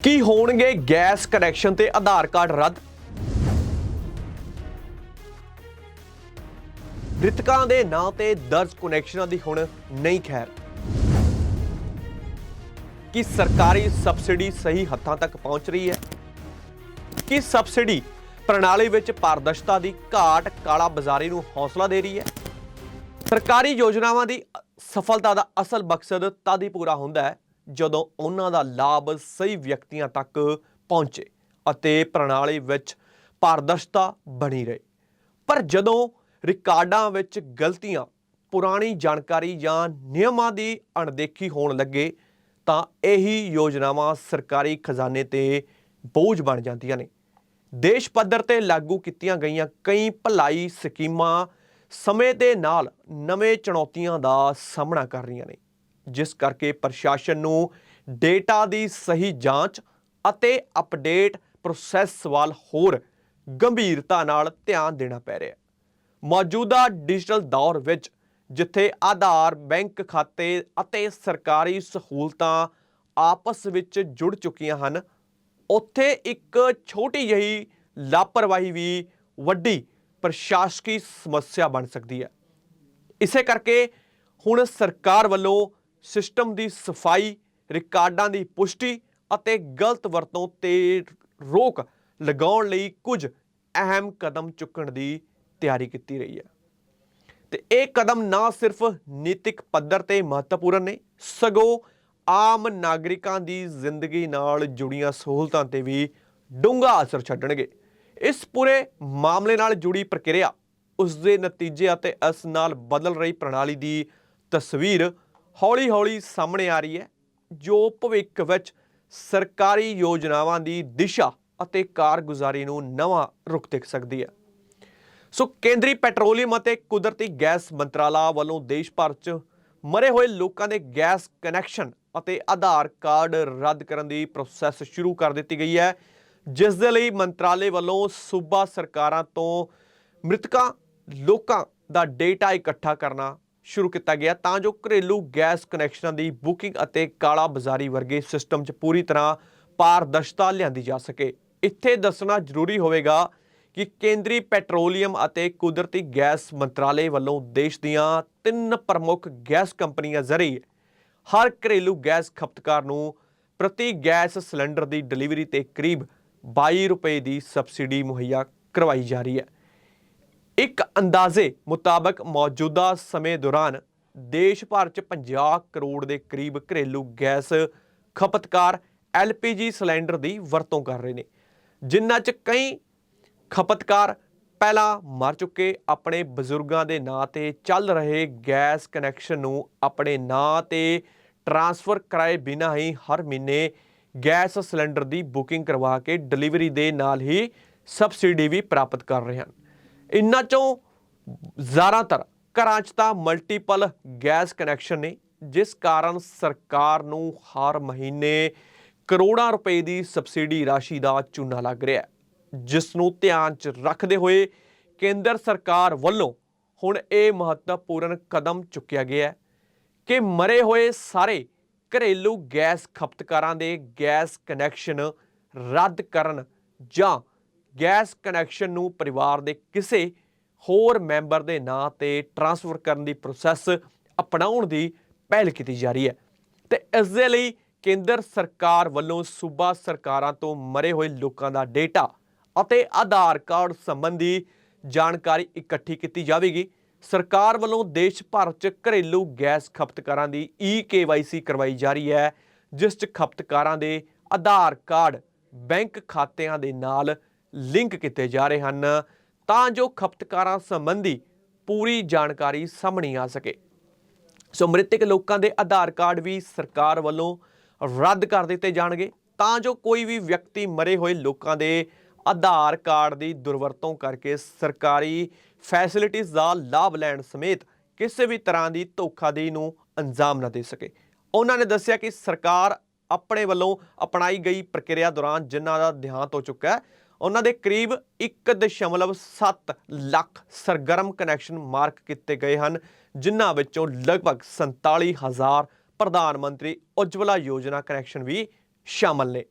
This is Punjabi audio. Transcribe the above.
ਕੀ ਹੋਣਗੇ ਗੈਸ ਕਨੈਕਸ਼ਨ ਤੇ ਆਧਾਰ ਕਾਰਡ ਰੱਦ? ਮ੍ਰਿਤਕਾਂ ਦੇ ਨਾਂ ਤੇ ਦਰਜ ਕਨੈਕਸ਼ਨਾਂ ਦੀ ਹੁਣ ਨਹੀਂ ਖੈਰ। ਕੀ ਸਰਕਾਰੀ ਸਬਸਿਡੀ ਸਹੀ ਹੱਥਾਂ ਤੱਕ ਪਹੁੰਚ ਰਹੀ ਹੈ? ਕੀ ਸਬਸਿਡੀ ਪ੍ਰਣਾਲੀ ਵਿੱਚ ਪਾਰਦਰਸ਼ਤਾ ਦੀ ਘਾਟ ਕਾਲਾ ਬਾਜ਼ਾਰੀ ਨੂੰ ਹੌਸਲਾ ਦੇ ਰਹੀ ਹੈ? ਸਰਕਾਰੀ ਯੋਜਨਾਵਾਂ ਦੀ ਸਫਲਤਾ ਦਾ ਅਸਲ ਮਕਸਦ ਤਦ ਹੀ ਪੂਰਾ ਹੁੰਦਾ ਹੈ ਜਦੋਂ ਉਹਨਾਂ ਦਾ ਲਾਭ ਸਹੀ ਵਿਅਕਤੀਆਂ ਤੱਕ ਪਹੁੰਚੇ ਅਤੇ ਪ੍ਰਣਾਲੀ ਵਿੱਚ ਪਾਰਦਰਸ਼ਤਾ ਬਣੀ ਰਹੇ। ਪਰ ਜਦੋਂ ਰਿਕਾਰਡਾਂ ਵਿੱਚ ਗਲਤੀਆਂ, ਪੁਰਾਣੀ ਜਾਣਕਾਰੀ ਜਾਂ ਨਿਯਮਾਂ ਦੀ ਅਣਦੇਖੀ ਹੋਣ ਲੱਗੇ, ਤਾਂ ਇਹੀ ਯੋਜਨਾਵਾਂ ਸਰਕਾਰੀ ਖਜ਼ਾਨੇ ਤੇ ਬੋਝ ਬਣ ਜਾਂਦੀਆਂ ਨੇ। ਦੇਸ਼ ਪੱਧਰ ਤੇ ਲਾਗੂ ਕੀਤੀਆਂ ਗਈਆਂ ਕਈ ਭਲਾਈ ਸਕੀਮਾਂ ਸਮੇਂ ਦੇ ਨਾਲ ਨਵੇਂ ਚੁਣੌਤੀਆਂ ਦਾ ਸਾਹਮਣਾ ਕਰ ਰਹੀਆਂ ਨੇ। ਜਿਸ ਕਰਕੇ ਪ੍ਰਸ਼ਾਸਨ ਨੂੰ ਡੇਟਾ ਦੀ ਸਹੀ ਜਾਂਚ ਅਤੇ ਅਪਡੇਟ ਪ੍ਰੋਸੈਸ ਵੱਲ ਹੋਰ ਗੰਭੀਰਤਾ ਨਾਲ ਧਿਆਨ ਦੇਣਾ ਪੈ ਰਿਹਾ ਹੈ। ਮੌਜੂਦਾ ਡਿਜੀਟਲ ਦੌਰ ਵਿੱਚ ਜਿੱਥੇ ਆਧਾਰ, ਬੈਂਕ ਖਾਤੇ ਅਤੇ ਸਰਕਾਰੀ ਸਹੂਲਤਾਂ ਆਪਸ ਵਿੱਚ ਜੁੜ ਚੁੱਕੀਆਂ ਹਨ, ਉੱਥੇ ਇੱਕ ਛੋਟੀ ਜਿਹੀ ਲਾਪਰਵਾਹੀ ਵੀ ਵੱਡੀ ਪ੍ਰਸ਼ਾਸਕੀ ਸਮੱਸਿਆ ਬਣ ਸਕਦੀ ਹੈ। ਇਸੇ ਕਰਕੇ ਹੁਣ ਸਰਕਾਰ ਵੱਲੋਂ ਸਿਸਟਮ ਦੀ ਸਫ਼ਾਈ, ਰਿਕਾਰਡਾਂ ਦੀ ਪੁਸ਼ਟੀ ਅਤੇ ਗਲਤ ਵਰਤੋਂ ਤੇ ਰੋਕ ਲਗਾਉਣ ਲਈ ਕੁਝ ਅਹਿਮ ਕਦਮ ਚੁੱਕਣ ਦੀ ਤਿਆਰੀ ਕੀਤੀ ਰਹੀ ਹੈ। ਤੇ ਇਹ ਕਦਮ ਨਾ ਸਿਰਫ ਨੀਤਿਕ ਪੱਧਰ ਤੇ ਮਹੱਤਵਪੂਰਨ ਨੇ, ਸਗੋਂ ਆਮ ਨਾਗਰਿਕਾਂ ਦੀ ਜ਼ਿੰਦਗੀ ਨਾਲ ਜੁੜੀਆਂ ਸਹੂਲਤਾਂ ਤੇ ਵੀ ਡੂੰਘਾ ਅਸਰ ਛੱਡਣਗੇ। ਇਸ ਪੂਰੇ ਮਾਮਲੇ ਨਾਲ ਜੁੜੀ ਪ੍ਰਕਿਰਿਆ ਉਸ ਦੇ ਨਤੀਜੇ ਅਤੇ ਇਸ ਨਾਲ ਬਦਲ ਰਹੀ ਪ੍ਰਣਾਲੀ ਦੀ ਤਸਵੀਰ ਹੌਲੀ-ਹੌਲੀ ਸਾਹਮਣੇ ਆ ਰਹੀ ਹੈ, ਜੋ ਭਵਿੱਖ ਵਿੱਚ ਸਰਕਾਰੀ ਯੋਜਨਾਵਾਂ ਦੀ ਦਿਸ਼ਾ ਅਤੇ ਕਾਰਗੁਜ਼ਾਰੀ ਨੂੰ ਨਵਾਂ ਰੁਖ ਦੇ ਸਕਦੀ ਹੈ। ਸੋ ਕੇਂਦਰੀ ਪੈਟਰੋਲੀਅਮ ਅਤੇ ਕੁਦਰਤੀ ਗੈਸ ਮੰਤਰਾਲਾ ਵੱਲੋਂ ਦੇਸ਼ ਭਰ 'ਚ ਮਰੇ ਹੋਏ ਲੋਕਾਂ ਦੇ ਗੈਸ ਕਨੈਕਸ਼ਨ ਅਤੇ ਆਧਾਰ ਕਾਰਡ ਰੱਦ ਕਰਨ ਦੀ ਪ੍ਰੋਸੈਸ ਸ਼ੁਰੂ ਕਰ ਦਿੱਤੀ ਗਈ ਹੈ, ਜਿਸ ਦੇ ਲਈ ਮੰਤਰਾਲੇ ਵੱਲੋਂ ਸੂਬਾ ਸਰਕਾਰਾਂ ਤੋਂ ਮ੍ਰਿਤਕਾਂ ਲੋਕਾਂ ਦਾ ਡੇਟਾ ਇਕੱਠਾ ਕਰਨਾ ਸ਼ੁਰੂ ਕੀਤਾ ਗਿਆ, ਤਾਂ ਜੋ ਘਰੇਲੂ ਗੈਸ ਕਨੈਕਸ਼ਨਾਂ ਦੀ ਬੁਕਿੰਗ ਅਤੇ ਕਾਲਾ ਬਾਜ਼ਾਰੀ ਵਰਗੇ ਸਿਸਟਮ 'ਚ ਪੂਰੀ ਤਰ੍ਹਾਂ ਪਾਰਦਰਸ਼ਤਾ ਲਿਆਂਦੀ ਜਾ ਸਕੇ। ਇੱਥੇ ਦੱਸਣਾ ਜ਼ਰੂਰੀ ਹੋਵੇਗਾ ਕਿ ਕੇਂਦਰੀ ਪੈਟਰੋਲੀਅਮ ਅਤੇ ਕੁਦਰਤੀ ਗੈਸ ਮੰਤਰਾਲੇ ਵੱਲੋਂ ਦੇਸ਼ ਦੀਆਂ ਤਿੰਨ ਪ੍ਰਮੁੱਖ ਗੈਸ ਕੰਪਨੀਆਂ ਜ਼ਰੀਏ ਹਰ ਘਰੇਲੂ ਗੈਸ ਖਪਤਕਾਰ ਨੂੰ ਪ੍ਰਤੀ ਗੈਸ ਸਿਲੰਡਰ ਦੀ ਡਿਲੀਵਰੀ ਤੇ ਕਰੀਬ 22 ਰੁਪਏ ਦੀ ਸਬਸਿਡੀ ਮੁਹੱਈਆ ਕਰਵਾਈ ਜਾ ਰਹੀ ਹੈ। ਇੱਕ ਅੰਦਾਜ਼ੇ ਮੁਤਾਬਕ ਮੌਜੂਦਾ ਸਮੇਂ ਦੌਰਾਨ ਦੇਸ਼ ਭਰ 'ਚ 50 ਕਰੋੜ ਦੇ ਕਰੀਬ ਘਰੇਲੂ ਗੈਸ ਖਪਤਕਾਰ LPG ਸਿਲੰਡਰ ਦੀ ਵਰਤੋਂ ਕਰ ਰਹੇ ਨੇ, ਜਿਨ੍ਹਾਂ 'ਚ ਕਈ ਖਪਤਕਾਰ ਪਹਿਲਾਂ ਮਰ ਚੁੱਕੇ, ਆਪਣੇ ਬਜ਼ੁਰਗਾਂ ਦੇ ਨਾਂ ਤੇ ਚੱਲ ਰਹੇ ਗੈਸ ਕਨੈਕਸ਼ਨ ਨੂੰ ਆਪਣੇ ਨਾਂ ਤੇ ਟ੍ਰਾਂਸਫਰ ਕਰਾਏ ਬਿਨਾਂ ਹੀ ਹਰ ਮਹੀਨੇ ਗੈਸ ਸਿਲੰਡਰ ਦੀ ਬੁਕਿੰਗ ਕਰਵਾ ਕੇ ਡਿਲੀਵਰੀ ਦੇ ਨਾਲ ਹੀ ਸਬਸਿਡੀ ਵੀ ਪ੍ਰਾਪਤ ਕਰ ਰਹੇ ਹਨ। ਇਨ੍ਹਾਂ ਚੋਂ ਜ਼ਿਆਦਾਤਰ ਘਰਾਂ 'ਚ ਤਾਂ ਮਲਟੀਪਲ ਗੈਸ ਕਨੈਕਸ਼ਨ ਨੇ, ਜਿਸ ਕਾਰਨ ਸਰਕਾਰ ਨੂੰ ਹਰ ਮਹੀਨੇ ਕਰੋੜਾਂ ਰੁਪਏ ਦੀ ਸਬਸਿਡੀ ਰਾਸ਼ੀ ਦਾ ਚੂਨਾ ਲੱਗ ਰਿਹਾ ਹੈ, ਜਿਸ ਨੂੰ ਧਿਆਨ 'ਚ ਰੱਖਦੇ ਹੋਏ ਕੇਂਦਰ ਸਰਕਾਰ ਵੱਲੋਂ ਹੁਣ ਇਹ ਮਹੱਤਵਪੂਰਨ ਕਦਮ ਚੁੱਕਿਆ ਗਿਆ ਹੈ ਕਿ ਮਰੇ ਹੋਏ ਸਾਰੇ ਘਰੇਲੂ ਗੈਸ ਖਪਤਕਾਰਾਂ ਦੇ ਗੈਸ ਕਨੈਕਸ਼ਨ ਰੱਦ ਕਰਨ ਜਾਂ ਗੈਸ ਕਨੈਕਸ਼ਨ ਨੂੰ ਪਰਿਵਾਰ ਦੇ ਕਿਸੇ ਹੋਰ ਮੈਂਬਰ ਦੇ ਨਾਂ ਤੇ ਟ੍ਰਾਂਸਫਰ ਕਰਨ ਦੀ ਪ੍ਰੋਸੈਸ ਅਪਣਾਉਣ ਦੀ ਪਹਿਲ ਕੀਤੀ ਜਾ ਰਹੀ ਹੈ ਤੇ ਇਸ ਦੇ ਲਈ ਕੇਂਦਰ ਸਰਕਾਰ ਵੱਲੋਂ ਸੂਬਾ ਸਰਕਾਰਾਂ ਤੋਂ ਮਰੇ ਹੋਏ ਲੋਕਾਂ ਦਾ ਡੇਟਾ ਅਤੇ ਆਧਾਰ ਕਾਰਡ ਸੰਬੰਧੀ ਜਾਣਕਾਰੀ ਇਕੱਠੀ ਕੀਤੀ ਜਾਵੇਗੀ। ਸਰਕਾਰ ਵੱਲੋਂ ਦੇਸ਼ ਭਰ 'ਚ ਘਰੇਲੂ ਗੈਸ ਖਪਤਕਾਰਾਂ ਦੀ ਈ ਕੇਵਾਈਸੀ ਕਰਵਾਈ ਜਾ ਰਹੀ ਹੈ, ਜਿਸ 'ਚ ਖਪਤਕਾਰਾਂ ਦੇ ਆਧਾਰ ਕਾਰਡ ਬੈਂਕ ਖਾਤਿਆਂ ਦੇ ਨਾਲ ਲਿੰਕ ਕੀਤੇ ਜਾ ਰਹੇ ਹਨ ਤਾਂ ਜੋ ਖਪਤਕਾਰਾਂ ਸੰਬੰਧੀ ਪੂਰੀ ਜਾਣਕਾਰੀ ਸਾਹਮਣੇ ਆ ਸਕੇ। ਸੋ ਮ੍ਰਿਤਕ ਲੋਕਾਂ ਦੇ ਆਧਾਰ ਕਾਰਡ ਵੀ ਸਰਕਾਰ ਵੱਲੋਂ ਰੱਦ ਕਰ ਦਿੱਤੇ ਜਾਣਗੇ ਤਾਂ ਜੋ ਕੋਈ ਵੀ ਵਿਅਕਤੀ ਮਰੇ ਹੋਏ ਲੋਕਾਂ ਦੇ ਆਧਾਰ ਕਾਰਡ ਦੀ ਦੁਰਵਰਤੋਂ ਕਰਕੇ ਸਰਕਾਰੀ ਫੈਸਿਲਿਟੀਆਂ ਦਾ ਲਾਭ ਲੈਣ ਸਮੇਤ ਕਿਸੇ ਵੀ ਤਰ੍ਹਾਂ ਦੀ ਧੋਖਾਧੜੀ ਨੂੰ ਅੰਜਾਮ ਨਾ ਦੇ ਸਕੇ। ਉਹਨਾਂ ਨੇ ਦੱਸਿਆ ਕਿ ਸਰਕਾਰ ਆਪਣੇ ਵੱਲੋਂ ਅਪਣਾਈ ਗਈ ਪ੍ਰਕਿਰਿਆ ਦੌਰਾਨ ਜਿਨ੍ਹਾਂ ਦਾ ਦੇਹਾਂਤ ਹੋ ਚੁੱਕਾ ਹੈ ਉਹਨਾਂ ਦੇ ਕਰੀਬ 1.7 ਲੱਖ ਸਰਗਰਮ ਕਨੈਕਸ਼ਨ ਮਾਰਕ ਕੀਤੇ ਗਏ ਹਨ, ਜਿਨ੍ਹਾਂ ਵਿੱਚੋਂ ਲਗਭਗ 47000 ਪ੍ਰਧਾਨ ਮੰਤਰੀ ਉਜਵਲਾ ਯੋਜਨਾ ਕਨੈਕਸ਼ਨ ਵੀ ਸ਼ਾਮਲ ਨੇ।